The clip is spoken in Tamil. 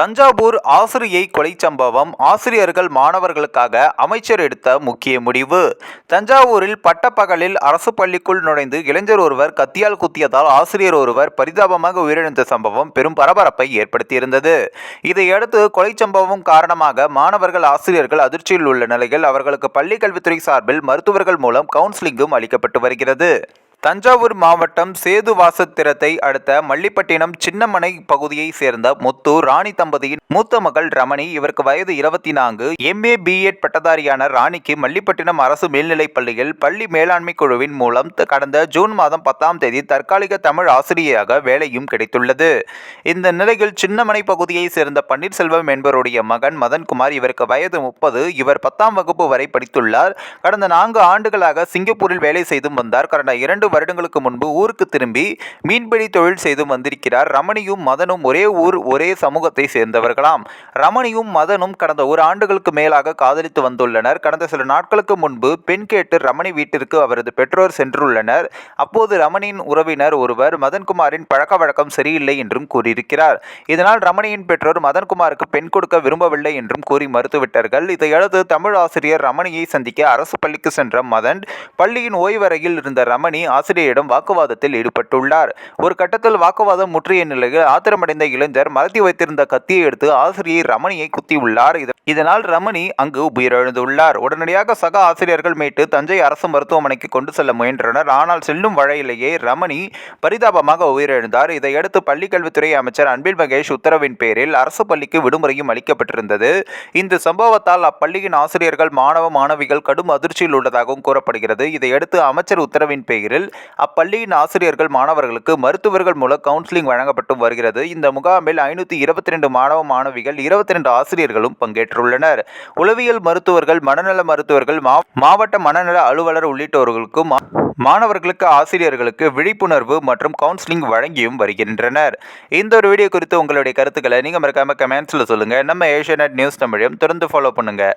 தஞ்சாவூர் ஆசிரியை கொலை சம்பவம் ஆசிரியர்கள் மாணவர்களுக்காக அமைச்சர் எடுத்த முக்கிய முடிவு. தஞ்சாவூரில் பட்டப்பகலில் அரசு பள்ளிக்குள் நுழைந்து இளைஞர் ஒருவர் கத்தியால் குத்தியதால் ஆசிரியர் ஒருவர் பரிதாபமாக உயிரிழந்த சம்பவம் பெரும் பரபரப்பை ஏற்படுத்தியிருந்தது. இதையடுத்து கொலை சம்பவம் காரணமாக மாணவர்கள் ஆசிரியர்கள் அதிர்ச்சியில் உள்ள நிலையில் அவர்களுக்கு பள்ளிக் கல்வித்துறை சார்பில் மருத்துவர்கள் மூலம் கவுன்சிலிங்கும் அளிக்கப்பட்டு வருகிறது. தஞ்சாவூர் மாவட்டம் சேதுவாசத்திரத்தை அடுத்த மல்லிப்பட்டினம் சின்னமனை பகுதியைச் சேர்ந்த முத்து ராணி தம்பதியின் மூத்த மகள் ரமணி இவருக்கு வயது இருபத்தி நான்கு எம்ஏ பிஎட் பட்டதாரியான ராணிக்கு மல்லிப்பட்டினம் அரசு மேல்நிலைப் பள்ளியில் பள்ளி மேலாண்மை குழுவின் மூலம் கடந்த ஜூன் மாதம் பத்தாம் தேதி தற்காலிக தமிழ் ஆசிரியராக வேலையும் கிடைத்துள்ளது. இந்த நிலையில் சின்னமனை பகுதியைச் சேர்ந்த பன்னீர்செல்வம் என்பவருடைய மகன் மதன்குமார் இவருக்கு வயது முப்பது இவர் பத்தாம் வகுப்பு வரை படித்துள்ளார். கடந்த நான்கு ஆண்டுகளாக சிங்கப்பூரில் வேலை செய்தும் வந்தார். கடந்த இரண்டு வருடங்களுக்கு முன்பு ஊருக்கு திரும்பி மீன்பிடி தொழில் செய்து வந்திருக்கிறார். ரமணியும் மதனும் ஒரே ஊர் ஒரே சமூகத்தை சேர்ந்தவர்களாம். ரமணியும் மதனும் கடந்த ஒரு ஆண்டுகளுக்கு மேலாக காதலித்து வந்துள்ளனர். கடந்த சில நாட்களுக்கு முன்பு பெண் கேட்டு ரமணி வீட்டிற்கு அவரது பெற்றோர் சென்றுள்ளனர். அப்போது ரமணியின் உறவினர் ஒருவர் மதன்குமாரின் பழக்க வழக்கம் சரியில்லை என்றும் கூறியிருக்கிறார். இதனால் ரமணியின் பெற்றோர் மதன்குமாருக்கு பெண் கொடுக்க விரும்பவில்லை என்றும் கூறி மறுத்துவிட்டார்கள். இதையடுத்து தமிழ் ஆசிரியர் ரமணியை சந்திக்க அரசு பள்ளிக்கு சென்ற மதன் பள்ளியின் ஓய்வறையில் இருந்த ரமணி ஆசிரியரிடம் வாக்குவாதத்தில் ஈடுபட்டுள்ளார். ஒரு கட்டத்தில் வாக்குவாதம் முற்றிய நிலையில் ஆத்திரமடைந்த இளைஞர் மறத்தி வைத்திருந்த கத்தியை எடுத்து ஆசிரியை ரமணியை குத்தியுள்ளார். இத- இதனால் ரமணி அங்கு உயிரிழந்துள்ளார். உடனடியாக சக ஆசிரியர்கள் மீட்டு தஞ்சை அரசு மருத்துவமனைக்கு கொண்டு செல்ல முயன்றனர். ஆனால் செல்லும் வழியிலேயே ரமணி பரிதாபமாக உயிரிழந்தார். இதையடுத்து பள்ளிக்கல்வித்துறை அமைச்சர் அன்பில் மகேஷ் உத்தரவின் பேரில் அரசு பள்ளிக்கு விடுமுறையும் அளிக்கப்பட்டிருந்தது. இந்த சம்பவத்தால் அப்பள்ளியின் ஆசிரியர்கள் மாணவ மாணவிகள் கடும் அதிர்ச்சியில் உள்ளதாகவும் கூறப்படுகிறது. இதையடுத்து அமைச்சர் உத்தரவின் அப்பள்ளியின் ஆசிரியர்கள் மாணவர்களுக்கு மருத்துவர்கள் மூலம் கவுன்சிலிங் வழங்கப்பட்டு வருகிறது. இந்த முகாமில் ஐநூற்றி இருபத்தி ரெண்டு மாணவ மாணவிகள் இருபத்தி ரெண்டு ஆசிரியர்களும் பங்கேற்றுள்ளனர். உளவியல் மருத்துவர்கள் மனநல மருத்துவர்கள் மா- மாவட்ட மனநல அலுவலர் உள்ளிட்டோர்களுக்கும் மாணவர்களுக்கு ஆசிரியர்களுக்கு விழிப்புணர்வு மற்றும் கவுன்சிலிங் வழங்கியும் வருகின்றனர். இந்த ஒரு வீடியோ குறித்து உங்களுடைய கருத்துக்களை நீங்கள் மறக்காமல் கமெண்ட்ஸில் சொல்லுங்கள் நம்ம ஏஷியநெட் நியூஸ் தமிழையும் தொடர்ந்து ஃபாலோ பண்ணுங்கள்